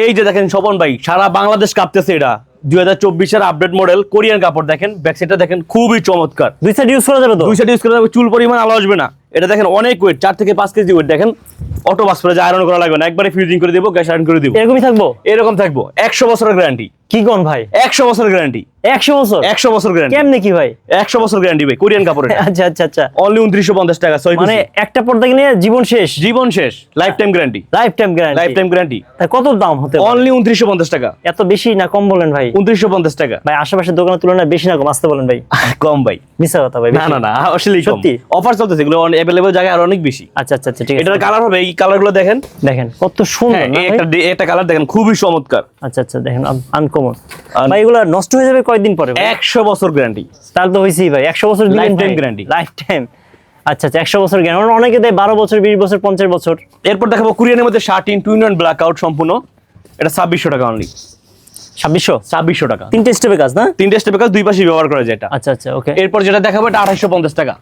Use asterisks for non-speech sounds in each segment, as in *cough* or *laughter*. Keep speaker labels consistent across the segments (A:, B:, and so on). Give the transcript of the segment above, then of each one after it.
A: এই যে দেখেন স্বপন ভাই সারা বাংলাদেশ কাঁপতেছে এটা দুই হাজার চব্বিশের আপডেট মডেল কোরিয়ান কাপড় দেখেন ব্যাকসাইডটা দেখেন খুবই চমৎকার।
B: দুই সাইড ইউজ করা যাবে
A: দুই সাইড ইউজ করে যাবে, চুল পরিমাণ আলো আসবে না। এটা দেখেন অনেক ওয়েট চার থেকে পাঁচ কেজি ওয়েট দেখেন। অটো বাস করে যে আয়রন করা লাগবে না একবারে ফিউজিং করে দেবো গ্যাস আয়রন করে দিব।
B: এরকমই থাকব?
A: এরকম থাকব একশো বছরের গ্যারান্টি
B: কি কোন ভাই?
A: একশো বছরের গ্যারান্টি
B: একশো বছর?
A: একশো বছর গ্যারান্টি
B: কেমনে কি ভাই?
A: একশো বছর গ্যারান্টি ভাই কোরিয়ান কাপড় *laughs*
B: আচ্ছা আচ্ছা আচ্ছা।
A: অনলি উনত্রিশশো পঞ্চাশ টাকা ছয়
B: মানে একটা পর্দা কিনে জীবন শেষ।
A: জীবন শেষ lifetime guarantee
B: lifetime guarantee
A: lifetime guarantee
B: কত দাম হতে
A: অনলি উনত্রিশশো পঞ্চাশ টাকা।
B: এত বেশি না কম বলেন ভাই?
A: উনত্রিশশো পঞ্চাশ টাকা।
B: ভাই আশেপাশের দোকানের তুলনায় বেশি না কম আসতে বলেন ভাই। *laughs*
A: কম ভাই।
B: মিশা কথা ভাই
A: না না না আসলে
B: সত্যি?
A: অফার চলতেছে এগুলো অ্যাভেলেবল জায়গায় আর অনেক বেশি।
B: আচ্ছা আচ্ছা আচ্ছা ঠিক আছে।
A: এটার কালার হবে এই কালারগুলো দেখেন।
B: দেখেন কত সুন্দর
A: হ্যাঁ এই একটা একটা কালার দেখেন খুবই চমৎকার।
B: আচ্ছা আচ্ছা দেখেন আনকমন
A: Un-
B: ভাই এগুলো নষ্ট হয়ে যাবে কয়দিন পরে
A: একশো বছর গ্যারান্টি
B: তাহলে তো ভাই। একশো বছর
A: guarantee।
B: লাইফ টাইম আচ্ছা আচ্ছা একশো বছর গ্যারান্টি অনেকে দেয় বারো বছর বিশ বছর পঞ্চাশ বছর।
A: এরপর দেখাবো কোরিয়ানের মধ্যে শার্ট ইন ব্ল্যাক আউট সম্পূর্ণ। এটা ছাব্বিশশো টাকা অনলি
B: ছাব্বিশশো?
A: ছাব্বিশশো টাকা।
B: তিনটে স্টেপে কাজ না?
A: তিনটে স্টেপে কাজ দুই পাশে ব্যবহার করা যায় এটা।
B: আচ্ছা আচ্ছা ওকে
A: এরপর যেটা দেখাবো এটা পঞ্চাশ টাকা।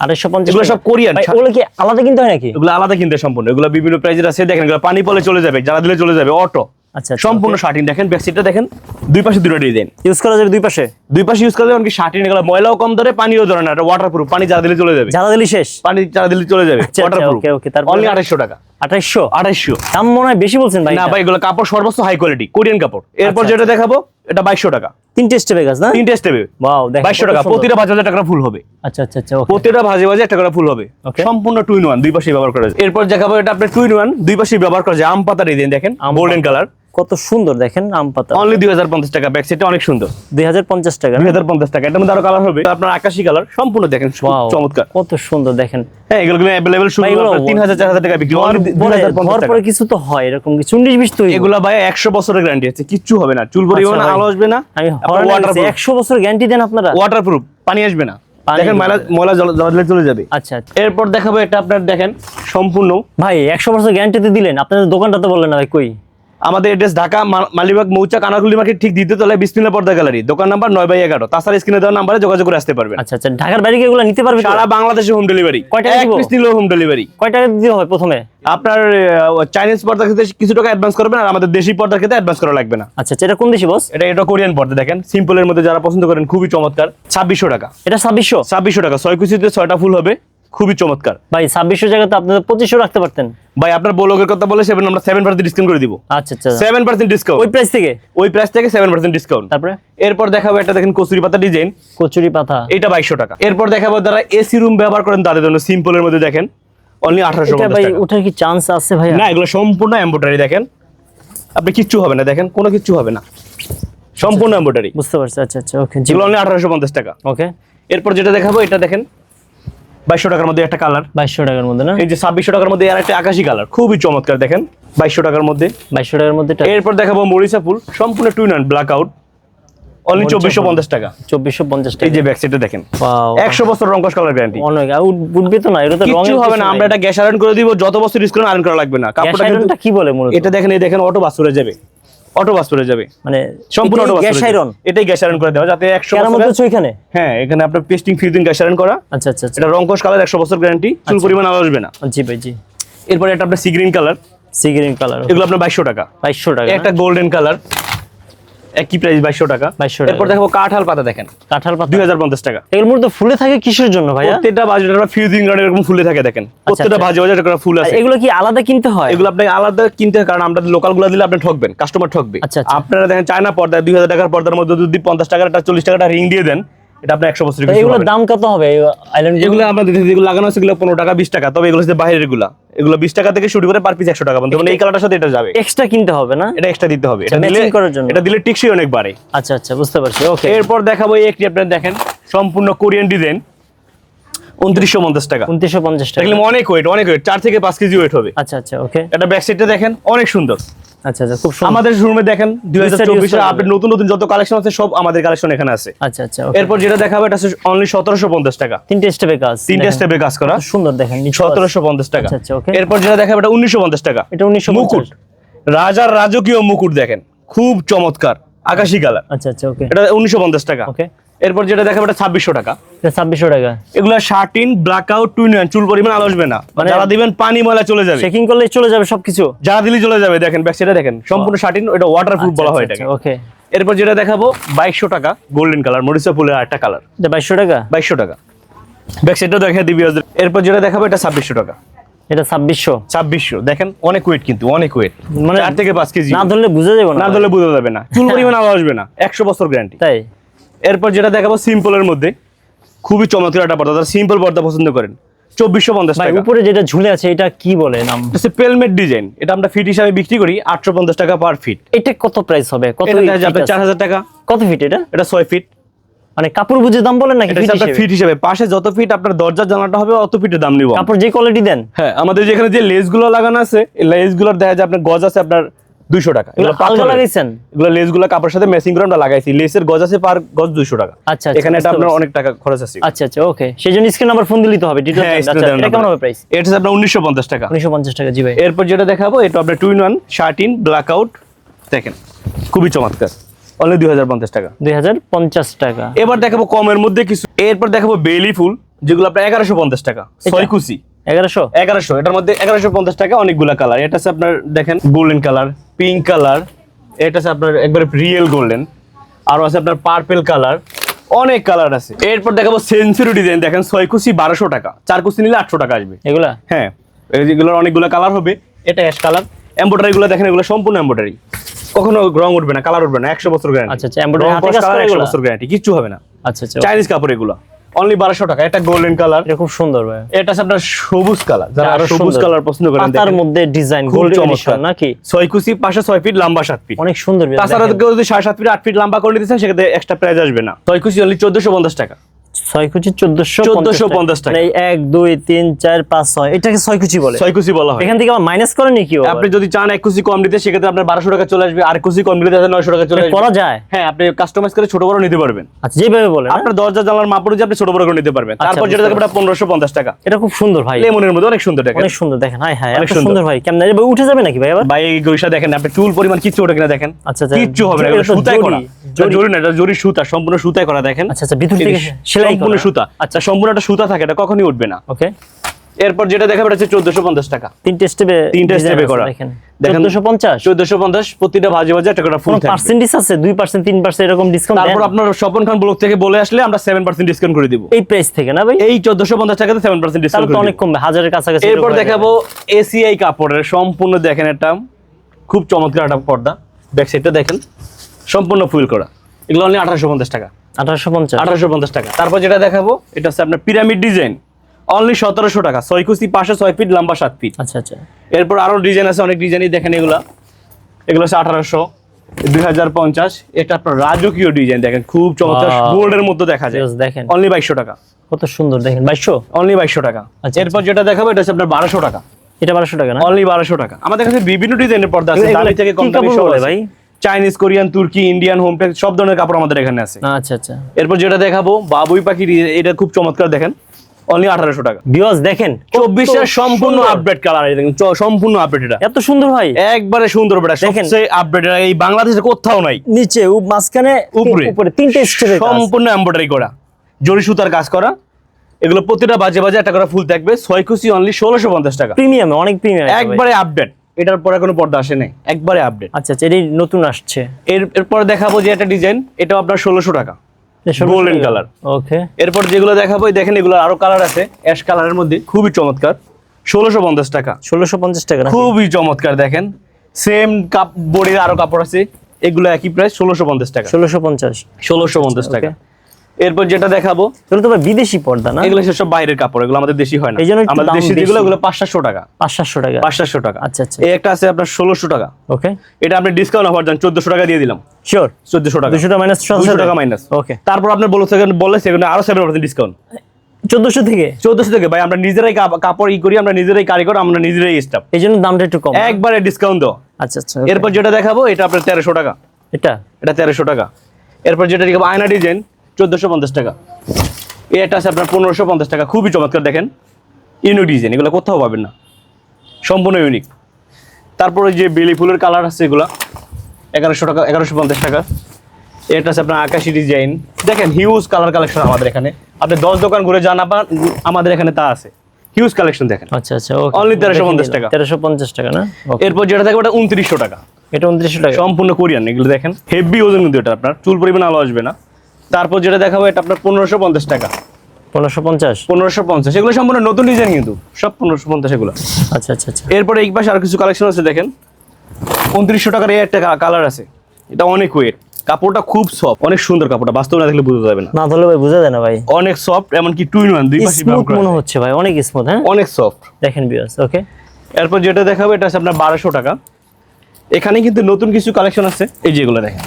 B: আড়াইশো পঞ্চাশ
A: এগুলো সব কোরিয়ান।
B: ওগুলো কি আলাদা কিনতে হয় নাকি?
A: এগুলো আলাদা কিনতে সম্পূর্ণ। এগুলো বিভিন্ন প্রাইজের আছে। দেখেন এগুলো পানি পলে চলে যাবে যারা দিলে চলে যাবে অটো
B: আচ্ছা আচ্ছা,
A: সম্পূর্ণ শার্টিং দেখেন ব্যাকসিটটা দেখেন দুই পাশে দুটো ডিজাইন।
B: ইউজ করা যাবে দুই পাশে?
A: দুই পাশে ইউজ করলে এমনকি শার্টিং এগুলো ময়লাও কম ধরে পানিও ধরে না এটা ওয়াটার প্রুফ পানি যারা দিলে চলে যাবে।
B: জ্বালা দিলি শেষ?
A: পানি যারা দিলে চলে যাবে
B: আচ্ছা,
A: ওয়াটার
B: আচ্ছা,
A: প্রুফ
B: okay, okay, তারপরে?
A: অনলি আড়াইশো টাকা।
B: আঠাইশশো
A: আড়াইশো।
B: দাম মনে হয় বেশি বলছেন ভাই
A: না ভাই এগুলো কাপড় সর্বোচ্চ হাই কোয়ালিটি কোরিয়ান কাপড়। এরপর
B: আচ্ছা,
A: যেটা দেখাবো এটা বাইশশো টাকা।
B: তিনটে স্টেপে কাজ না?
A: তিনটে স্টেপে
B: ওয়াও
A: বাইশশো
B: কত
A: টাকা প্রতিটা ভাজ টাকা ফুল হবে।
B: আচ্ছা আচ্ছা আচ্ছা
A: প্রতিটা ভাজে ভাজে একটা করে ফুল হবে. সম্পূর্ণ টুইন ওয়ান দুই পাশে ব্যবহার করা যায়। এরপর দেখাবো এটা আপনার টুইন ওয়ান দুই পাশে ব্যবহার করা যায়। আম পাতা ডিজাইন দেখেন গোল্ডেন। কালার
B: কত সুন্দর দেখেন আম পাতা।
A: অনলি দুই হাজার পঞ্চাশ টাকা ব্যাক সেটটা অনেক সুন্দর।
B: দুই হাজার পঞ্চাশ টাকা না?
A: দুই হাজার পঞ্চাশ টাকা এটার মধ্যে আরও কালার হবে। আপনার আকাশি কালার সম্পূর্ণ দেখেন চমৎকার।
B: কত সুন্দর দেখেন।
A: হ্যাঁ এগুলো শুরু টাকা বিক্রি টাকা।
B: কিছু তো হয় এরকম কিছু তো
A: এগুলা ভাই বছরের গ্যারান্টি আছে কিচ্ছু হবে না। চুল
B: আচ্ছা
A: আলো আসবে না
B: আমি বছর গ্যারান্টি দেন আপনারা?
A: পানি আসবে না। দেখেন ময়লা
B: না।
A: ময়লা জল জল চলে যাবে।
B: আচ্ছা আচ্ছা।
A: এরপর দেখাবো এটা আপনার দেখেন সম্পূর্ণ।
B: ভাই একশো বছর গ্যারান্টিতে দিলেন আপনাদের দোকানটা তো বললেন না ভাই কই?
A: আমাদের এড্রেস ঢাকা মালিবাগ মৌচা কানাকুলি মার্কেট ঠিক দ্বিতীয় তলায় বিসমিল্লা পর্দা গ্যালারি দোকান নাম্বার নয় বাই এগারো। তাছাড়া স্ক্রিনে দেওয়া নাম্বারে যোগাযোগ করে আসতে পারবেন
B: আচ্ছা আচ্ছা ঢাকার বাইরে এগুলো নিতে পারবে
A: সারা বাংলাদেশে হোম ডেলিভারি
B: কয় টাকা
A: এক
B: দিব?
A: পিস নিলেও হোম ডেলিভারি
B: কয় টাকা দিতে হয় প্রথমে?
A: আপনার চাইনিজ পর্দার ক্ষেত্রে কিছু টাকা অ্যাডভান্স করবেন আর আমাদের দেশি পর্দার ক্ষেত্রে অ্যাডভান্স করা লাগবে না।
B: আচ্ছা আচ্ছা এটা কোন দেশি বস
A: এটা এটা কোরিয়ান পর্দা দেখেন। সিম্পলের মধ্যে যারা পছন্দ করেন খুবই চমৎকার। ছাব্বিশশো টাকা।
B: এটা ছাব্বিশশো?
A: ছাব্বিশশো টাকা। ছয় কুচিতে ছয়টা ফুল হবে। খুবই চমৎকার।
B: ভাই ছাব্বিশশো জায়গাতে আপনাদের পঁচিশশো রাখতে পারতেন।
A: ভাই আপনার ব্লগের কথা বলে সেভেন আমরা সেভেন পার্সেন্ট ডিসকাউন্ট করে দিব।
B: আচ্ছা আচ্ছা।
A: সেভেন পার্সেন্ট ডিসকাউন্ট
B: ওই প্রাইস থেকে?
A: ওই প্রাইস থেকে সেভেন পার্সেন্ট ডিসকাউন্ট
B: তারপরে?
A: এরপর দেখাবো একটা দেখেন কচুরি পাতা ডিজাইন
B: কচুরি পাতা।
A: এটা বাইশশো টাকা। এরপর দেখাবো যারা এসি রুম ব্যবহার করেন তাদের জন্য সিম্পলের মধ্যে দেখেন অনলি আঠারোশো
B: এটা ভাই ওঠার কি চান্স আছে ভাই
A: না এগুলো সম্পূর্ণ এম্বোটারি দেখেন। আপনি কিচ্ছু হবে না দেখেন কোনো কিচ্ছু হবে না। সম্পূর্ণ এম্বোটারি
B: বুঝতে পারছি আচ্ছা আচ্ছা ওকে
A: যেগুলো অনলি আঠারোশো পঞ্চাশ টাকা।
B: ওকে
A: এরপর যেটা দেখাবো এটা দেখেন বাইশশো টাকার মধ্যে একটা কালার
B: বাইশশো টাকার মধ্যে না?
A: এই যে ছাব্বিশশো টাকার মধ্যে আর একটা আকাশি কালার খুবই চমৎকার দেখেন। বাইশশো টাকার মধ্যে।
B: বাইশশো টাকার মধ্যে
A: এরপর দেখাবো মরিচা ফুল। সম্পূর্ণ twin and blackout only চব্বিশশো পঞ্চাশ টাকা।
B: চব্বিশশো পঞ্চাশ
A: এই যে দেখেন। একশো বছর কালার গ্যারান্টি
B: অনেক। উঠবে তো না এটা তো
A: হবে না। আমরা এটা গ্যাস আয়রন করে দিব যত বছর ইউজ করেন আয়রন করা লাগবে না। কাপড়টা
B: কি বলে মূলত?
A: এটা দেখেন এই দেখেন অটো বাস চলে যাবে। অটো বাস করে যাবে।
B: মানে
A: সম্পূর্ণ অটো বাস
B: গ্যাস আয়রন?
A: এটাই গ্যাস আয়রন করে দেওয়া যাতে একশো
B: মতো হচ্ছে
A: হ্যাঁ এখানে আপনার পেস্টিং ফিউজিং গ্যাস আয়রন করা।
B: আচ্ছা আচ্ছা আচ্ছা।
A: এটা রঙ্কশ কালার একশো বছর গ্যারান্টি চুল পরিমাণ আলো আসবে না।
B: জি ভাই জি।
A: এরপরে এটা আপনার sea green colour
B: sea green colour
A: এগুলো আপনার বাইশশো টাকা।
B: বাইশশো টাকা।
A: একটা গোল্ডেন কালার একই প্রাইস বাইশশো টাকা।
B: 2200 টাকা।
A: এরপর দেখো কাঁঠাল পাতা দেখেন।
B: কাঁঠাল পাতা।
A: দুই হাজার পঞ্চাশ টাকা।
B: এগুলোর মধ্যে ফুলে থাকে কিসের জন্য ভাইয়া?
A: প্রত্যেকটা বাজে ফিউজিং গার্ড এরকম ফুলে থাকে দেখেন। প্রত্যেকটা
B: আচ্ছা।
A: ভাজে ভাজে ফুল
B: আর
A: আছে
B: এগুলো কি আলাদা কিনতে হয়?
A: এগুলো আপনাকে আলাদা কিনতে হয় কারণ আমরা লোকালগুলো দিলে আপনি ঠকবেন কাস্টমার ঠকবে।
B: আচ্ছা, আচ্ছা।
A: আপনারা দেখেন চায়না পর্দা দুই হাজার টাকার পর্দার মধ্যে যদি পঞ্চাশ টাকার একটা চল্লিশ টাকাটা রিং দিয়ে দেন এটা আপনার একশো বছর
B: এগুলোর দাম কত হবে? আইল্যান্ড
A: এগুলো আমাদের যেগুলো লাগানো আছে এগুলো পনেরো টাকা বিশ টাকা। তবে এগুলো হচ্ছে বাইরের এগুলো। এগুলো বিশ টাকা থেকে শুরু করে পার পিস একশো টাকা পর্যন্ত। মানে এই কালারটার সাথে এটা যাবে।
B: এক্সট্রা কিনতে হবে না?
A: এটা এক্সট্রা দিতে হবে। এটা দিলে
B: করার জন্য।
A: এটা দিলে টিকসই অনেক বাড়ে।
B: আচ্ছা আচ্ছা বুঝতে পারছি। ওকে
A: এরপর দেখাবো এই একটি আপনার দেখেন সম্পূর্ণ কোরিয়ান ডিজাইন উনত্রিশশো পঞ্চাশ টাকা।
B: উনত্রিশশো পঞ্চাশ টাকা।
A: অনেক ওয়েট অনেক ওয়েট চার থেকে পাঁচ কেজি ওয়েট হবে।
B: আচ্ছা আচ্ছা ওকে
A: এটা ব্যাক সাইডটা দেখেন অনেক সুন্দর।
B: আচ্ছা আচ্ছা খুব সুন্দর।
A: আমাদের শোরুমে দেখেন আপডেট নতুন নতুন যত কালেকশন আছে সব আমাদের কালেকশন এখানে আছে।
B: আচ্ছা আচ্ছা
A: এরপর যেটা দেখাবো এটা অনলি সতেরোশো পঞ্চাশ টাকা।
B: তিনটে স্টেপে কাজ।
A: তিনটে। স্টেপে কাজ করা।
B: সুন্দর দেখেন নিচু আছে।
A: সতেরোশো পঞ্চাশ টাকা।
B: আচ্ছা,
A: এরপর যেটা দেখাবো এটা উনিশশো পঞ্চাশ টাকা।
B: এটা
A: মুকুট। রাজার রাজকীয় মুকুট দেখেন খুব চমৎকার। আকাশি কালার।
B: আচ্ছা আচ্ছা ওকে
A: এটা উনিশশো পঞ্চাশ টাকা।
B: ওকে
A: এরপর যেটা দেখাবো এটা ছাব্বিশশো টাকা।
B: এটা ছাব্বিশশো টাকা।
A: এগুলো শার্টিন ব্ল্যাক আউট টুইন চুল পরিমাণ আলো আসবে না।
B: মানে-
A: যারা দিবেন পানি ময়লা চলে যাবে।
B: চেকিং করলে চলে যাবে সবকিছু?
A: যারা দিলে চলে যাবে দেখেন ব্যাক সাইডে দেখেন সম্পূর্ণ শার্টিন এটা ওয়াটারপ্রুফ বলা হয় এটাকে।
B: ওকে
A: এরপর যেটা দেখাবো বাইশশো টাকা গোল্ডেন কালার মরিচা ফুলের একটা কালার
B: এটা বাইশশো টাকা?
A: বাইশশো টাকা। ব্যাক সাইডটাও দেখা দিবি এরপর যেটা দেখাবো এটা ছাব্বিশশো টাকা।
B: এটা ছাব্বিশশো।
A: ছাব্বিশশো। দেখেন অনেক ওয়েট কিন্তু অনেক ওয়েট
B: মানে-
A: চার থেকে পাঁচ কেজি
B: না ধরলে বুঝে যাব না।
A: ধরলে বোঝা যাবে না। চুল *laughs* পরিমাণ আলো আসবে না। একশো বছর গ্যারান্টি
B: তাই?
A: এরপর যেটা দেখাবো সিম্পলের মধ্যে খুবই চমৎকার একটা পর্দা। যারা সিম্পল পর্দা পছন্দ করেন চব্বিশশো পঞ্চাশ টাকা।
B: উপরে যেটা ঝুলে আছে এটা কি বলে নাম?
A: হচ্ছে পেলমেট ডিজাইন এটা আমরা ফিট হিসাবে বিক্রি করি আটশো পঞ্চাশ টাকা পার ফিট
B: এটা কত প্রাইস হবে? কত?
A: চার হাজার টাকা।
B: কত ফিট এটা?
A: এটা ছয় ফিট
B: মানে কাপড় বুঝে দাম বলেন নাকি?
A: ফিট হিসাবে? পাশে যত ফিট আপনার দরজার জানাটা হবে অত ফিটের দাম নিব
B: কাপড় যে কোয়ালিটি দেন।
A: হ্যাঁ আমাদের যেখানে যে লেসগুলো লাগানো আছে এই লেসগুলোর দেখা যায় আপনার গজ আছে আপনার দুইশো টাকা।
B: এগুলো লাগাইছেন?
A: এগুলো লেসগুলো কাপড়ের সাথে ম্যাচিং করে আমরা লাগাইছি। লেসের গজ আছে পার গজ দুইশো টাকা।
B: আচ্ছা, আচ্ছা,
A: এখানে এটা আপনার অনেক টাকা খরচ আছে।
B: আচ্ছা আচ্ছা ওকে সেই জন্য স্ক্রিন নাম্বার ফোন দিলেই তো হবে ডিটেইলস
A: হ্যাঁ
B: আচ্ছা এটা কেমন হবে প্রাইস
A: এটা আপনার উনিশশো পঞ্চাশ টাকা।
B: উনিশশো পঞ্চাশ টাকা জি ভাই।
A: এরপর যেটা দেখাবো এটা আপনার twin one shirting blackout দেখেন খুবই চমৎকার। অনলি দুই হাজার পঞ্চাশ টাকা।
B: দুই হাজার পঞ্চাশ টাকা।
A: এবার দেখাবো কমের মধ্যে কিছু এরপর দেখাবো বেলি ফুল যেগুলো আপনার এগারোশো পঞ্চাশ টাকা। ছয় কুচি।
B: এগারোশো?
A: এগারোশো এটার মধ্যে এগারোশো পঞ্চাশ টাকা অনেকগুলো কালার এটা হচ্ছে আপনার দেখেন গোল্ডেন কালার পিঙ্ক কালার এটা হচ্ছে আপনার একবারে রিয়েল গোল্ডেন আরও আছে আপনার পার্পেল কালার অনেক কালার আছে। এরপর দেখাবো সেঞ্চুরি ডিজাইন দেখেন ছয় কুচি বারোশো টাকা। চার কুচি নিলে আটশো টাকা আসবে।
B: এগুলা?
A: হ্যাঁ এগুলোর অনেকগুলো কালার হবে। এটা অ্যাশ কালার এমব্রয়ডারি গুলো দেখেন এগুলো সম্পূর্ণ এমব্রয়ডারি কখনো রং উঠবে না কালার উঠবে না একশো বছর গ্যারান্টি
B: আচ্ছা, আচ্ছা, embroidery হাতে কাজ করা
A: একশো বছর গ্যারান্টি কিচ্ছু হবে না।
B: আচ্ছা আচ্ছা
A: চাইনিজ কাপড় এগুলো। অনলি বারোশো টাকা এটা গোল্ডেন কালার
B: এটা খুব সুন্দর ভাই।
A: এটা আপনার সবুজ কালার যারা
B: আরও
A: সবুজ কালার পছন্দ করেন দেখেন।
B: মধ্যে ডিজাইন গোল্ড
A: চমৎকার।
B: নাকি?
A: ছয় কুচি পাশে ছয় ফিট লম্বা সাত ফিট
B: অনেক সুন্দর
A: তাছাড়া কেউ যদি সাড়ে সাত ফিট আট ফিট লম্বা করে নিতেছেন সেক্ষেত্রে এক্সট্রা প্রাইস আসবে না। ছয় কুচি অনলি চোদ্দশো পঞ্চাশ টাকা।
B: ছয় কুচি চোদ্দশো
A: 1450 টাকা।
B: মানে এক দুই তিন চার পাঁচ ছয়। এটাকে ছয় কুচি বলে।
A: ছয় কুচি বলা হয়।
B: এখান থেকে আবার মাইনাস আবার?
A: আপনি যদি চান এক কুচি কম নিতে সেক্ষেত্রে আপনার বারোশো টাকা চলে আসবে। আর কুচি কম নিতে নয়শো টাকা চলে
B: করা যায়?
A: হ্যাঁ আপনি কাস্টমাইজ করে ছোট বড় নিতে পারবেন।
B: আচ্ছা যেভাবে বলে না?
A: আপনার দরজা জানলার মাপ অনুযায়ী আপনি ছোট বড় করে নিতে পারবেন।
B: আচ্ছা,
A: তারপর যেটা পনেরোশো পঞ্চাশ টাকা।
B: এটা খুব সুন্দর ভাই।
A: লেমনের মধ্যে অনেক সুন্দর দেখেন।
B: অনেক সুন্দর দেখেন হাই হাই
A: অনেক সুন্দর।
B: ভাই। কেমন উঠে যাবে নাকি ভাই আবার?
A: ভাই এই দেখেন আপনি চুল পরিমাণ কিচ্ছু ওঠে কিনা দেখেন।
B: আচ্ছা, আচ্ছা।
A: কিচ্ছু হবে না সুতায় করা।
B: জরি।
A: না এটা জরি সুতা সম্পূর্ণ সুতায় করা দেখেন।
B: আচ্ছা আচ্ছা ভিতর থেকে সেলাই
A: সম্পূর্ণ সুতা। আচ্ছা। সম্পূর্ণ একটা সুতা থাকে এটা কখনই উঠবে না।
B: ওকে।
A: এরপর যেটা দেখাবে এটা হচ্ছে চোদ্দশো পঞ্চাশ টাকা।
B: তিনটে স্টেপে
A: তিনটা স্টেপে করা।
B: দেখেন।
A: দেখেন
B: চোদ্দশো পঞ্চাশ?
A: চোদ্দশো পঞ্চাশ প্রতিটা ভাজে ভাজে একটা করে ফুল
B: কোনো পার্সেন্টেজ আছে? দুই পার্সেন্ট তিন পার্সেন্ট এরকম ডিসকাউন্ট
A: তারপর আপনার স্বপন খান ব্লক থেকে বলে আসলে আমরা ডিসকাউন্ট করে দিব।
B: এই প্রাইস থেকে না ভাই?
A: এই চোদ্দশো পঞ্চাশ টাকাতে ডিসকাউন্ট
B: অনেক কমবে হাজারের কাছাকাছি
A: এরপর দেখাবো এসিআই কাপড়ের সম্পূর্ণ দেখেন একটা খুব চমৎকার একটা পর্দা। ব্যাক সাইডটা দেখেন। সম্পূর্ণ ফুল করা। এগুলো অনলি আঠারোশো পঞ্চাশ টাকা।
B: আঠারোশো পঞ্চাশ।
A: আঠারোশো পঞ্চাশ টাকা। তারপর যেটা দেখাবো এটা হচ্ছে আপনার পিরামিড ডিজাইন। অনলি সতেরোশো টাকা। ছয় কুচি পাশে ছয় ফিট লম্বা সাত ফিট।
B: আচ্ছা আচ্ছা।
A: এরপর আরও ডিজাইন আছে অনেক ডিজাইনই দেখেন এগুলা। এগুলো হচ্ছে আঠারোশো দুই হাজার পঞ্চাশ। এটা আপনার রাজকীয় ডিজাইন দেখেন খুব চমৎকার. গোল্ডের মধ্যে দেখা যায়।
B: দেখেন।
A: অনলি বাইশশো টাকা।
B: কত সুন্দর দেখেন। বাইশশো?
A: অনলি বাইশশো টাকা।
B: আচ্ছা,
A: এরপর যেটা দেখাবো এটা হচ্ছে আপনার বারোশো টাকা।
B: এটা বারোশো টাকা না?
A: অনলি বারোশো টাকা। আমাদের কাছে বিভিন্ন ডিজাইনের পর্দা আছে দামি থেকে কম দামি।
B: ভাই?
A: চাইনিজ কোরিয়ান তুর্কি ইন্ডিয়ান হোম সব ধরনের কাপড় আমাদের এখানে আছে।
B: আচ্ছা আচ্ছা।
A: এরপর যেটা দেখাবো বাবুই পাখি এটা খুব চমৎকার দেখেন। অনলি আঠারোশো টাকা।
B: বিয়স দেখেন কত
A: চব্বিশের সম্পূর্ণ
B: সুন্দর।
A: আপডেট কালার দেখেন সম্পূর্ণ আপডেট এটা।
B: এত সুন্দর ভাই।
A: একবারে সুন্দর বেটা। সবচেয়ে আপডেট এই বাংলাদেশে কোথাও নাই।
B: নিচে মাঝখানে
A: উপরে।
B: উপরে তিনটে স্টেপে
A: সম্পূর্ণ এমব্রয়ডারি করা। জরি সুতার কাজ করা। এগুলো প্রতিটা বাজে বাজে একটা করে ফুল থাকবে। ছয় কুচি অনলি ষোলোশো পঞ্চাশ টাকা।
B: প্রিমিয়ামে অনেক প্রিমিয়াম
A: একবারে আপডেট এটার পরে কোনো পর্দা আসে নাই। একবারে আপডেট
B: আচ্ছা আচ্ছা এটি নতুন আসছে।
A: এর এরপর দেখাবো যে একটা ডিজাইন এটাও আপনার ষোলোশো টাকা। গোল্ডেন কালার
B: ওকে
A: এরপর যেগুলো দেখাবো দেখেন এগুলো আরও কালার আছে। অ্যাশ কালারের মধ্যে খুবই চমৎকার। ষোলোশো পঞ্চাশ টাকা।
B: ষোলোশো পঞ্চাশ টাকা
A: খুবই চমৎকার দেখেন। সেম কাপ বডির আরও কাপড় আছে। এগুলো একই প্রাইস ষোলোশো পঞ্চাশ টাকা।
B: ষোলোশো পঞ্চাশ।
A: ষোলোশো পঞ্চাশ টাকা।
B: Okay.
A: এরপর যেটা দেখাবো
B: এগুলো তো বিদেশি পর্দা না?
A: এগুলো সব বাইরের কাপড় এগুলো আমাদের দেশি হয় না।
B: এই জন্য
A: আমাদের দেশি যেগুলো এগুলো পাঁচ সাতশো টাকা।
B: পাঁচ সাতশো টাকা।
A: পাঁচ সাতশো টাকা।
B: আচ্ছা আচ্ছা।
A: এই একটা আছে আপনার ষোলোশো টাকা।
B: ওকে
A: এটা আপনি ডিসকাউন্ট অফার দেন চোদ্দশো টাকা দিয়ে দিলাম।
B: শিওর
A: চোদ্দশো টাকা।
B: দুশো টাকা মাইনাস
A: দুশো টাকা মাইনাস
B: ওকে
A: তারপর আপনার বলে সেখানে বলে সেখানে আরও সেভেন পার্সেন্ট ডিসকাউন্ট
B: চোদ্দশো থেকে?
A: চোদ্দশো থেকে ভাই আমরা নিজেরাই কাপ- কাপড় ই করি আমরা নিজেরাই কারিগর আমরা নিজেরাই স্টাফ
B: এই জন্য দামটা একটু কম।
A: একবারে ডিসকাউন্ট দাও।
B: আচ্ছা আচ্ছা
A: এরপর যেটা দেখাবো এটা আপনার তেরোশো টাকা।
B: এটা?
A: এটা তেরোশো টাকা। এরপর যেটা দেখাবো আয়না ডিজাইন চোদ্দশো পঞ্চাশ টাকা। এটা আছে আপনার পনেরোশো পঞ্চাশ টাকা। খুবই চমৎকার দেখেন। ইউনিক ডিজাইন এগুলো কোথাও পাবেন না। সম্পূর্ণ ইউনিক তারপরে যে বেলি ফুলের কালার আছে এগুলো এগারোশো টাকা এগারোশো পঞ্চাশ টাকা। এটা আছে আপনার আকাশি ডিজাইন দেখেন হিউজ কালার কালেকশন আমাদের এখানে। আপনি দশ দোকান ঘুরে যান আবার আমাদের এখানে তা আছে। হিউজ কালেকশন দেখেন।
B: আচ্ছা আচ্ছা
A: অনলি তেরোশো পঞ্চাশ টাকা।
B: তেরোশো পঞ্চাশ টাকা না?
A: এরপর যেটা থাকবে ওটা উনত্রিশশো টাকা।
B: এটা উনত্রিশশো টাকা।
A: সম্পূর্ণ কোরিয়ান এগুলো দেখেন। হেভি ওজন কিন্তু এটা আপনার। চুল পরিমাণ আলো আসবে না। তারপর যেটা দেখাবো এটা আপনার পনেরোশো পঞ্চাশ টাকা।
B: পনেরোশো পঞ্চাশ?
A: পনেরোশো পঞ্চাশ। এগুলো সম্পূর্ণ নতুন ডিজাইন কিন্তু সব পনেরোশো পঞ্চাশ এগুলো।
B: আচ্ছা আচ্ছা আচ্ছা।
A: এরপরে এই পাশে আর কিছু কালেকশন আছে দেখেন। উনত্রিশশো টাকার এই একটা কালার আছে। এটা অনেক ওয়েট কাপড়টা খুব সফট অনেক সুন্দর কাপড়টা বাস্তব না দেখলে বুঝতে যাবে না।
B: না ধরলে ভাই বোঝা যায় না ভাই।
A: অনেক সফট এমনকি টুইন ওয়ান দুই পাশে
B: স্মুথ মনে হচ্ছে ভাই অনেক স্মুথ হ্যাঁ?
A: অনেক সফট
B: দেখেন বিয়াস ওকে
A: এরপর যেটা দেখাবো এটা আছে আপনার বারোশো টাকা। এখানে কিন্তু নতুন কিছু কালেকশন আছে। এই যেগুলো দেখেন।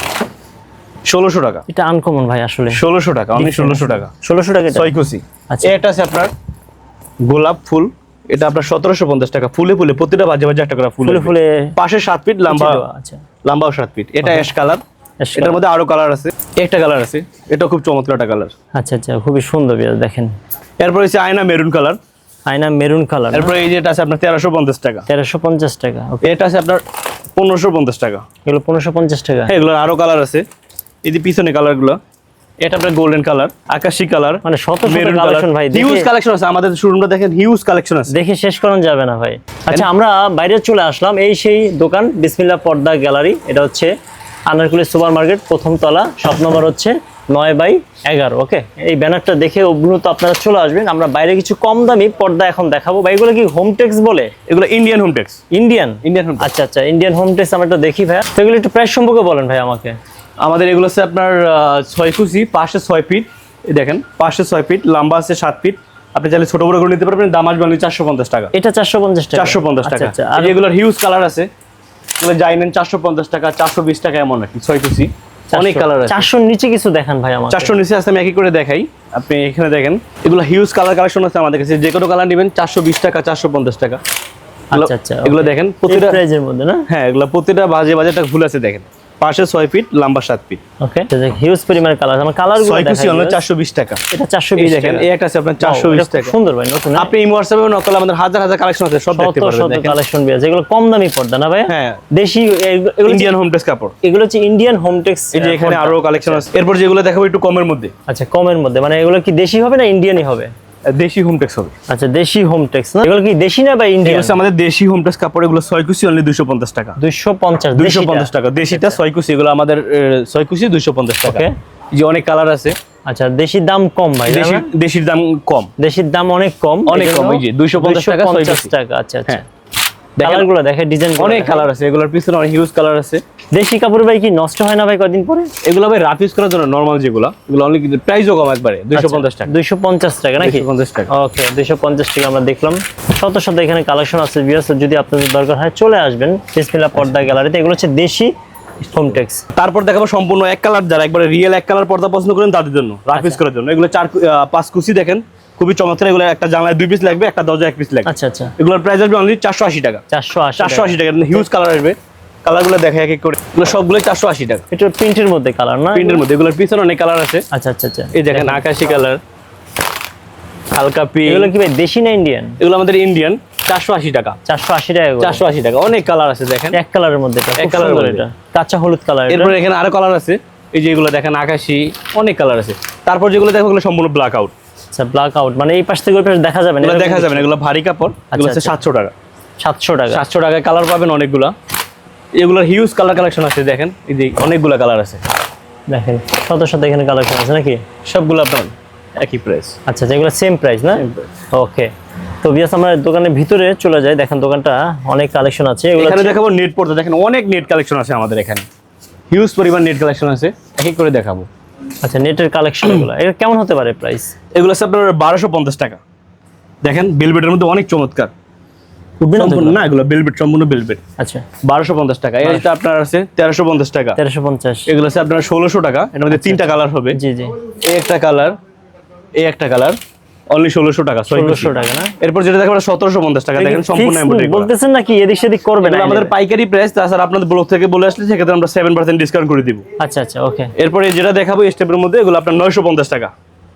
A: ষোলোশো টাকা।
B: এটা আনকমন ভাই আসলে।
A: ষোলোশো টাকা অনলি ষোলোশো টাকা।
B: ষোলোশো টাকা?
A: ছয় কুচি।
B: আচ্ছা।
A: এটা আছে আপনার গোলাপ ফুল। এটা আপনার সতেরোশো পঞ্চাশ টাকা। ফুলে ফুলে প্রতিটা বাজে বাজে একটা করে ফুল
B: ফুলে
A: পাশে সাত ফিট লম্বা
B: আচ্ছা।
A: লম্বাও সাত ফিট এটা অ্যাশ কালার এটার মধ্যে আরও কালার আছে। একটা কালার আছে। এটা খুব চমৎকার একটা কালার
B: আচ্ছা আচ্ছা। খুবই সুন্দর দেখেন।
A: এরপর হচ্ছে আয়না মেরুন কালার
B: আয়না মেরুন কালার
A: এরপর এই যেটা আছে আপনার তেরোশো পঞ্চাশ টাকা।
B: তেরোশো পঞ্চাশ টাকা ওকে
A: এটা আছে আপনার পনেরোশো পঞ্চাশ টাকা।
B: এগুলো পনেরোশো পঞ্চাশ টাকা।
A: হ্যাঁ এগুলোর আরও কালার আছে। এই যে পিছনে কালারগুলো এটা আপনার গোল্ডেন কালার আকাশি কালার
B: মানে শত শত কালেকশন ভাই
A: হিউজ
B: দেখে
A: কালেকশন আছে আমাদের শোরুমটা দেখেন হিউজ কালেকশন আছে।
B: দেখে শেষ করানো যাবে না ভাই। আচ্ছা আমরা বাইরে চলে আসলাম এই সেই দোকান বিসমিল্লা পর্দা গ্যালারি এটা হচ্ছে আনারকুলি সুপার মার্কেট প্রথম তলা শপ নম্বর হচ্ছে নয় বাই এগারো ওকে? এই ব্যানারটা দেখে অভিভূত আপনারা চলে আসবেন আমরা বাইরে কিছু কম দামি পর্দা এখন দেখাবো। ভাই এগুলো কি হোম টেক্স বলে?
A: এগুলো Indian home tex
B: Indian
A: Indian home
B: আচ্ছা আচ্ছা ইন্ডিয়ান হোম টেক্স আমরা দেখি ভাই তো এগুলো একটু প্রাইস সম্পর্কে বলেন ভাই আমাকে।
A: আমাদের এগুলো হচ্ছে আপনার ছয় কুচি পাশে ছয় ফিট। দেখেন পাশে ছয় ফিট লম্বা আছে সাত ফিট। আপনি চাইলে ছোট বড় করে নিতে পারবেন দাম আসবে only চারশো পঞ্চাশ টাকা।
B: এটা চারশো পঞ্চাশ টাকা।
A: চারশো পঞ্চাশ
B: আচ্ছা,
A: টাকা।
B: আচ্ছা
A: আর এগুলোর হিউজ কালার আছে এগুলো যাই নেন চারশো পঞ্চাশ টাকা চারশো বিশ টাকা এমন আর কি ছয় কুচি। অনেক কালার আছে।
B: চারশোর নিচে কিছু দেখান ভাই আমাকে।
A: চারশো নিচে আসতে আমি একই করে দেখাই। আপনি এখানে দেখেন এগুলো হিউজ কালার কালেকশন আছে আমাদের কাছে। যে কোনো কালার নেবেন চারশো বিশ টাকা চারশো পঞ্চাশ টাকা। এগুলো-
B: আচ্ছা আচ্ছা
A: এগুলো দেখেন প্রতিটা
B: প্রাইজের মধ্যে না?
A: হ্যাঁ এগুলো প্রতিটা বাজে বাজে একটা ভুল আছে দেখেন। পাশে ছয় ফিট লম্বা সাত ফিট।
B: ওকে হিউজ পরিমাণের কালার আমার কালারগুলো
A: চারশো বিশ টাকা।
B: এটা চারশো
A: এই দেখেন এই একটা আছে আপনার চারশো বিশ টাকা।
B: সুন্দর ভাই নতুন হ্যাঁ?
A: আপনি এই হোয়াটসঅ্যাপে নকল আমাদের হাজার হাজার কালেকশন আছে সব দেখতে পারবেন দেখেন।
B: কালেকশন পেয়েছে এগুলো কম দামি পর্দা না ভাই
A: হ্যাঁ।
B: দেশি এগুলো-
A: ইন্ডিয়ান হোম টেক্স কাপড়।
B: এগুলো হচ্ছে ইন্ডিয়ান হোমটেক্স
A: এই যে এখানে আরও কালেকশন আছে। এরপর যেগুলো দেখাবো একটু কমের মধ্যে।
B: আচ্ছা কমের মধ্যে। মানে এগুলো কি দেশি হবে না ইন্ডিয়ানই হবে?
A: দেশি হোমটেক্স হবে।
B: আচ্ছা দেশি হোমটেক্স না? এগুলো কি দেশি না বা ইন্ডিয়ান
A: হচ্ছে আমাদের দেশি হোম টেক্স কাপড় এগুলো ছয় কুচি অনলি দুশো পঞ্চাশ টাকা।
B: দুইশো পঞ্চাশ
A: দুইশো পঞ্চাশ টাকা। দেশিটা ছয় কুচি এগুলো আমাদের ছয় কুচি দুইশো পঞ্চাশ টাকা। যে অনেক কালার আছে।
B: আচ্ছা দেশির দাম কম ভাই
A: দেশি
B: দেশি
A: দেশির দাম কম।
B: দেশির দাম অনেক কম
A: অনেক কম,
B: ওই
A: এই যে 250 টাকা, ছয়
B: টাকা আচ্ছা আচ্ছা।
A: হ্যাঁ দেখেন,
B: ডিজাইন
A: অনেক কালার আছে এগুলোর পিছনে অনেক হিউজ কালার আছে।
B: দেশি কাপড় ভাই কি নষ্ট হয় না ভাই কদিন পরে?
A: এগুলো ভাই রাফ ইউজ করার জন্য নর্মাল যেগুলো এগুলো অনলি প্রাইসও কম একবারে দুইশো পঞ্চাশ টাকা।
B: দুইশো পঞ্চাশ টাকা নাকি?
A: টাকা।
B: ওকে দুইশো পঞ্চাশ টাকা আমরা দেখলাম। শত শত এখানে কালেকশন আছে যদি আপনাদের দরকার হয় চলে আসবেন বিসমিল্লাহ পর্দা গ্যালারিতে এগুলো হচ্ছে দেশি হোমটেক্স
A: তারপর দেখাবো সম্পূর্ণ এক কালার যারা একবারে রিয়েল এক কালার পর্দা পছন্দ করেন তাদের জন্য রাফ ইউজ করার জন্য। এগুলো চার পাঁচ কুচি দেখেন। খুবই চমৎকার এগুলো একটা জানলায় দুই পিস লাগবে একটা দরজা এক পিস লাগবে।
B: আচ্ছা আচ্ছা।
A: এগুলোর প্রাইস আসবে অনলি চারশো আশি টাকা।
B: চারশো আশি
A: চারশো আশি টাকা। হিউজ কালার আসবে। কালারগুলো দেখে এক এক করে। এগুলো সবগুলো চারশো আশি টাকা।
B: এটা প্রিন্টের মধ্যে কালার না?
A: প্রিন্টের মধ্যে। এগুলোর পিছনে অনেক কালার আছে।
B: আচ্ছা আচ্ছা আচ্ছা।
A: এই দেখেন আকাশি কালার হালকা পি
B: এগুলো কি ভাই দেশি না ইন্ডিয়ান
A: এগুলো আমাদের ইন্ডিয়ান চারশো আশি টাকা।
B: চারশো আশি টাকা
A: চারশো আশি টাকা। অনেক কালার আছে দেখেন।
B: এক কালারের মধ্যে
A: এক
B: খুব
A: কালারের মধ্যে।
B: এটা। কাঁচা হলুদ কালার
A: এরপর এখানে আরও কালার আছে। এই যে এগুলো দেখেন আকাশি অনেক কালার আছে। তারপর যেগুলো দেখো ওগুলো সম্পূর্ণ ব্ল্যাক আউট
B: আচ্ছা ব্ল্যাক আউট মানে এই পাশ থেকে ওই পাশ দেখা যাবে না?
A: দেখা যাবে না এগুলো ভারী কাপড় এগুলো হচ্ছে
B: আচ্ছা।
A: সাতশো টাকা।
B: সাতশো টাকা।
A: সাতশো টাকায় কালার পাবেন অনেকগুলা। এগুলোর হিউজ কালার কালেকশন আছে দেখেন। এই যে অনেকগুলা কালার আছে।
B: দেখেন শত শত এখানে কালেকশন আছে নাকি?
A: সবগুলো আপনার একই প্রাইস
B: আচ্ছা যেগুলো সেম প্রাইস না? ওকে তো বিয়াস আমরা দোকানের ভিতরে চলে যাই। দেখেন দোকানটা অনেক কালেকশন আছে।
A: এখানে দেখাবো নেট পড়তে দেখেন অনেক নেট কালেকশন আছে আমাদের এখানে। হিউজ পরিমাণ নেট কালেকশন আছে। এক এক করে দেখাবো।
B: আচ্ছা নেটের কালেকশন *clears throat* এগুলো এটা কেমন হতে পারে প্রাইস
A: এগুলো হচ্ছে আপনার বারোশো পঞ্চাশ টাকা। দেখেন বেলবেটের মধ্যে অনেক চমৎকার।
B: না এগুলো?
A: না এগুলো বেলবেট সম্পূর্ণ বেলবেট
B: আচ্ছা।
A: বারোশো পঞ্চাশ টাকা। এটা আপনার আছে তেরোশো পঞ্চাশ টাকা।
B: তেরোশো পঞ্চাশ।
A: এগুলো আছে আপনার ষোলোশো টাকা। এর মধ্যে তিনটা কালার হবে।
B: জি জি।
A: এই একটা কালার এই একটা কালার অনলি টাকা
B: না?
A: এরপর যেটা টাকা দেখেন সম্পূর্ণ এমব্রয়ডারি
B: বলতেছেন নাকি এদিক সেদিক করবে না
A: আমাদের পাইকারি প্রাইস তাছাড়া আপনাদের ব্লক থেকে বলে আসলে সেক্ষেত্রে আমরা সেভেন পার্সেন্ট ডিসকাউন্ট করে দিব।
B: আচ্ছা আচ্ছা ওকে
A: এরপরে যেটা দেখাবো স্টেপের মধ্যে এগুলো আপনার নয়শো পঞ্চাশ টাকা।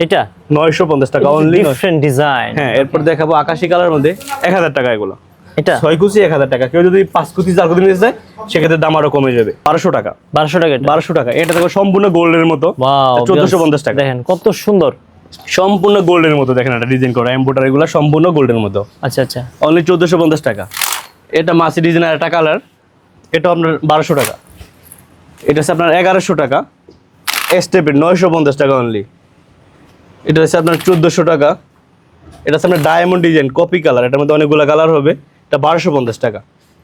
B: এটা?
A: নয়শো পঞ্চাশ টাকা অনলি
B: ডিফারেন্ট ডিজাইন
A: হ্যাঁ এরপর দেখাবো আকাশি কালার মধ্যে এক হাজার টাকা এগুলো।
B: এটা?
A: ছয় কুচি এক হাজার টাকা। কেউ যদি পাঁচ কুচি চার কুচি নিতে চায় সেক্ষেত্রে দাম আরও কমে যাবে। বারোশো টাকা।
B: বারোশো টাকা
A: বারোশো টাকা। এটা দেখো সম্পূর্ণ গোল্ডের মতো। চোদ্দশো পঞ্চাশ টাকা।
B: দেখেন কত সুন্দর।
A: সম্পূর্ণ গোল্ডের মতো দেখেন এটা ডিজাইন করা এম্বোটারি গুলো সম্পূর্ণ গোল্ডের মতো।
B: আচ্ছা আচ্ছা।
A: অনলি চোদ্দশো পঞ্চাশ টাকা। এটা মাসি ডিজাইন আর একটা কালার এটা আপনার বারোশো টাকা। এটা হচ্ছে আপনার এগারোশো টাকা। স্টেপের নয়শো পঞ্চাশ টাকা অনলি এটা হচ্ছে আপনার চোদ্দোশো টাকা। এটা হচ্ছে আপনার ডায়মন্ড ডিজাইন কপি কালার এটার মধ্যে অনেকগুলো কালার হবে। এটা বারোশো পঞ্চাশ টাকা।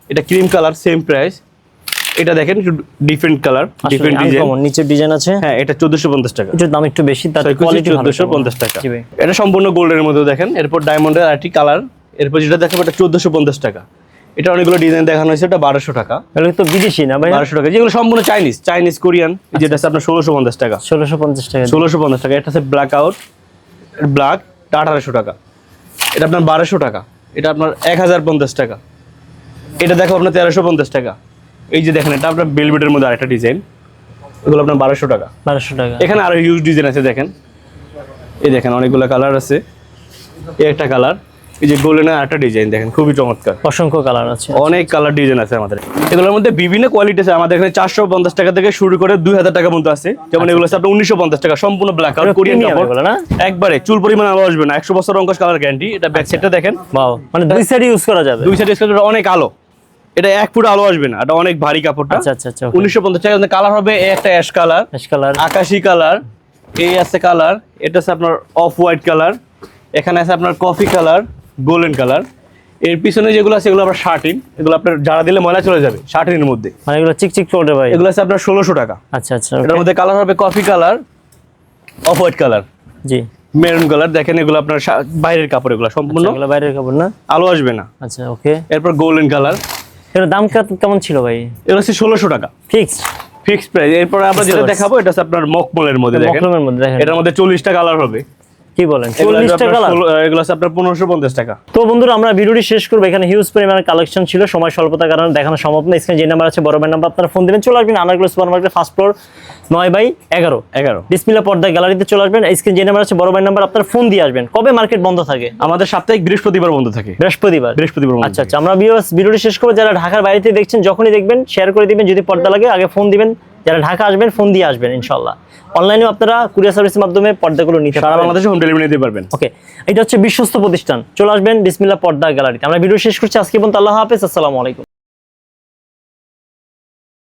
A: এটা ক্রিম কালার সেম প্রাইস এটা দেখেন একটু ডিফারেন্ট কালার ডিফারেন্ট ডিজাইন
B: নিচের ডিজাইন আছে।
A: হ্যাঁ এটা চোদ্দোশো পঞ্চাশ টাকা।
B: একটু দাম একটু বেশি তার
A: কোয়ালিটি
B: কোয়ালিটি
A: চোদ্দোশো পঞ্চাশ টাকা। এটা সম্পূর্ণ গোল্ডের মধ্যে দেখেন এরপর ডায়মন্ডের আরেকটি কালার এরপর যেটা দেখাবো এটা চোদ্দোশো পঞ্চাশ টাকা। এটা অনেকগুলো ডিজাইন দেখানো হয়েছে এটা বারোশো টাকা।
B: এগুলো তো বিদেশি না ভাই
A: বারোশো টাকা যেগুলো সম্পূর্ণ চাইনিজ চাইনিজ কোরিয়ান যেটা আছে আপনার ষোলোশো পঞ্চাশ টাকা।
B: ষোলোশো পঞ্চাশ টাকা।
A: ষোলোশো পঞ্চাশ টাকা এটা আছে ব্ল্যাক আউট ব্ল্যাক আঠারোশো টাকা। এটা আপনার বারোশো টাকা এটা আপনার এক হাজার পঞ্চাশ টাকা। এটা দেখো আপনার তেরোশো পঞ্চাশ টাকা। এই যে দেখেন এটা আপনার বেলবেটের মধ্যে আরেকটা ডিজাইন। এগুলো আপনার বারোশো টাকা।
B: বারোশো টাকা।
A: এখানে আরও হিউজ ডিজাইন আছে দেখেন। এই দেখেন অনেকগুলো কালার আছে। এই একটা কালার এই যে গোল্ডেনের একটা ডিজাইন দেখেন খুবই চমৎকার।
B: অসংখ্য কালার আছে।
A: অনেক কালার ডিজাইন আছে আমাদের। এগুলোর মধ্যে বিভিন্ন কোয়ালিটি আছে। আমাদের এখানে চারশো পঞ্চাশ টাকা থেকে শুরু করে দুই হাজার টাকা পর্যন্ত আছে। যেমন এগুলো আছে আপনার উনিশশো পঞ্চাশ টাকা সম্পূর্ণ ব্ল্যাক আউট কোরিয়ান কাপড়
B: না?
A: একবারে চুল পরিমাণ আলো আসবে না। একশো বছর অঙ্কশ কালার গ্যারান্টি এটা ব্যাক সাইডটা দেখেন।
B: মানে দুই সাইড ইউজ করা যাবে।
A: দুই সাইড স্কেলটা অনেক আলো। এটা এক ফুট আলো আসবে না এটা অনেক ভারী কাপড়টা।
B: আচ্ছা আচ্ছা আচ্ছা
A: উনিশশো পঞ্চাশ টাকা। কালার হবে এই একটা অ্যাশ কালার
B: অ্যাশ কালার
A: আকাশি কালার এই আছে কালার এটা আছে আপনার অফ হোয়াইট কালার এখানে আছে আপনার কফি কালার গোল্ডেন কালারের পিছনে যেগুলো আছে এগুলো আপনার শার্টিন এগুলো আপনার যারা দিলে ময়লা চলে যাবে শার্টিনের মধ্যে।
B: মানে এগুলো চিকচিক করবে ভাই?
A: এগুলো আছে আপনার ষোলোশো টাকা।
B: আচ্ছা আচ্ছা
A: এটার মধ্যে কালার হবে coffee colour off white colour
B: জি।
A: মেরুন কালার দেখেন এগুলো আপনার বাইরের কাপড় এগুলো সম্পূর্ণ
B: এগুলো বাইরের কাপড় না?
A: আলো আসবে না।
B: আচ্ছা ওকে
A: এরপর গোল্ডেন কালার
B: এর দাম কেমন ছিল ভাই?
A: এটা হচ্ছে ষোলোশো টাকা।
B: ফিক্সড
A: ফিক্সড প্রাইস এরপর আমরা যেটা দেখাবো এটা হচ্ছে আপনার মকমলের মধ্যে দেখেন।
B: মকরমের মধ্যে দেখেন।
A: এটার মধ্যে চল্লিশটা কালার হবে।
B: কি বলেন?
A: এগুলো আছে আপনার পনেরোশো পঞ্চাশ টাকা।
B: তো বন্ধুরা আমরা ভিডিওটি শেষ করব। এখানে হিউজ পরিমাণের কালেকশন ছিল সময় স্বল্পতার কারণে দেখানো সম্ভব না। স্ক্রিনে যে নাম্বার আছে বড় নাম্বার আপনারা ফোন দিবেন চলে আসবেন আনারগুলো সুপার মার্কেট ফার্স্ট ফ্লোর নয় বাই এগারো।
A: এগারো।
B: ডিসমিলা পর্দা গ্যালারিতে চলে আসবেন। স্ক্রিন যে নাম্বার আছে বড় ভাই নাম্বার আপনার ফোন দিয়ে আসবেন। কবে মার্কেট বন্ধ থাকে?
A: আমাদের সাপ্তাহিক বৃহস্পতিবার বন্ধ থাকে।
B: বৃহস্পতিবার?
A: বৃহস্পতিবার
B: আচ্ছা আচ্ছা। আমরা ভিডিওটি শেষ করব। যারা ঢাকার বাইরে থেকে দেখছেন যখনই দেখবেন শেয়ার করে দিবেন। যদি পর্দা লাগে আগে ফোন দিবেন। যারা ঢাকা আসবেন ফোন দিয়ে আসবেন ইনশাল্লাহ। অনলাইনে আপনারা কুরিয়ার সার্ভিসের মাধ্যমে পর্দাগুলো নিতে
A: সারা বাংলাদেশে হোম ডেলিভারি দিতে পারবেন।
B: ওকে এটা হচ্ছে বিশ্বস্ত প্রতিষ্ঠান। চলে আসবেন বিসমিল্লা পর্দা গ্যালারিতে। আমরা ভিডিও শেষ করছি। আজকে পর্যন্ত আল্লাহ হাফেজ। আসসালামু আলাইকুম।